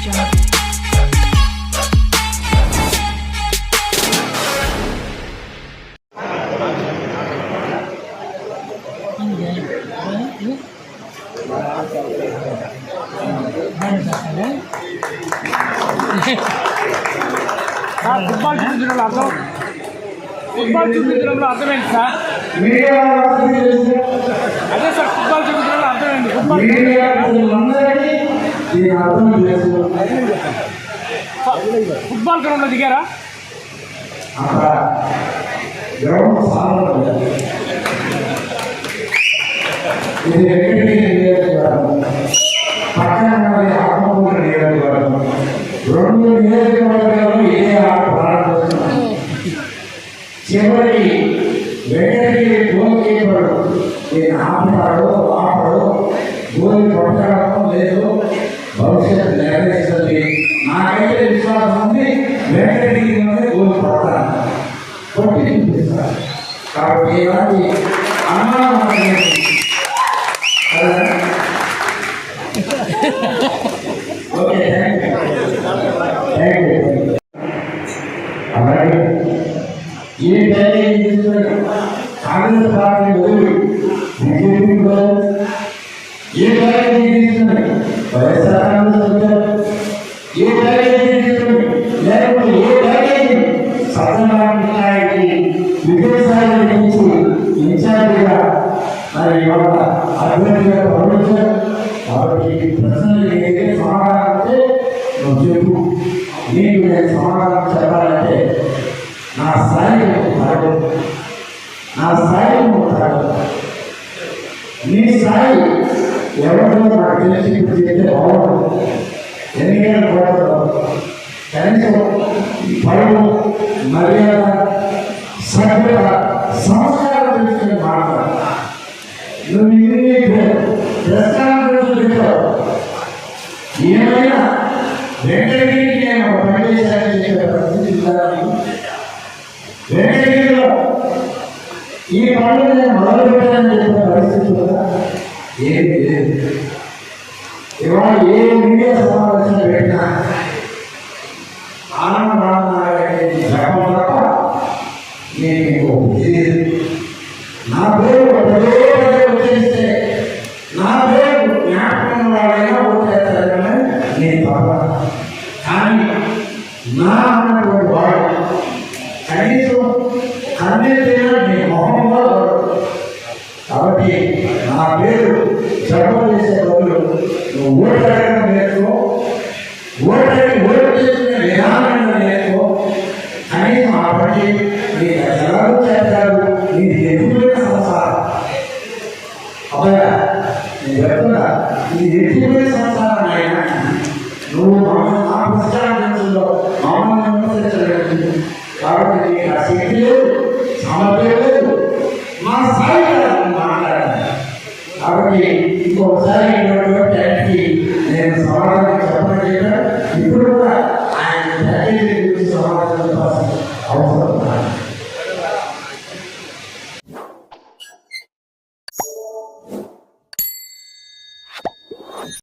jungle. Sir football చూపించడంలో అర్థం football చూపించడంలో అర్థమైంది sir media అదే సార్ ఫుట్బాల్ చూపించడంలో అర్థమైంది ఫుట్బాల్ మీడియా అందరికీ దీని అర్థం చేసుకోవాలి ఫుట్బాల్ గ్రౌండ్లో దిగారా? అక్కడ గ్రౌండ్ సాధన ఇది వెంకటగిరి నియోజకవర్గం పక్కన ఉన్నది ఆత్మకూరు నియోజకవర్గం రెండు నియోజకవర్గాలు ఏ ఆట ప్రారంభిస్తున్నాం చివరికి వెంకటగిరి గోల్ కీపర్ నేను ఆపుతాడు కాబట్టి ఇలాంటి అనుమానం మనకి లేదు. కదా? Okay thank you thank you అలాగే ఏ డైరీ కాంగ్రెస్ పార్టీ వదిలి బీజేపీలో ఏ డైరీ తీసుకుని వైఎస్ఆర్ కాంగ్రెస్ వచ్చారు ఏ డైరీ తీసుకుని లేకపోతే నీకు నేను సమాధానం చెప్పాలంటే నా స్థాయి తరగదు. నా స్థాయి తరగదు. నీ స్థాయి ఎవరితో నాకు తెలిసి ఇప్పుడు చెప్తే బాగుండదు ఎన్నికైనా కూడా కనీసం పరువు మర్యాద సభ్యత సంస్కారం తెలుసుకుని మాట్లాడు. నువ్వు ఇన్ని ప్రశ్న ఏమైనా వెంకటగిరికి నేను ఒక పని ఈ పనులు నేను మొదలు పెట్టానని చెప్పిన పరిస్థితి లేదు. ఇవాళ ఏ మీడియా సమావేశం పెట్టినా ఆనంద నా వాడు కనీసం కన్నెత్తైనా నీ మొహంలో కాబట్టి నా పేరు జపం చేసే బదులు నువ్వు ఓటాడడం నేర్చుకో ఓటు నేర్చుకో కనీసం ఆ పని నీకు ఎలాగో చేస్తారు నీకు సంసారం అవునా నేను చెప్తున్నా సంసారం ఆయన నువ్వు మమ్మల్ని మా పుస్తకాలలో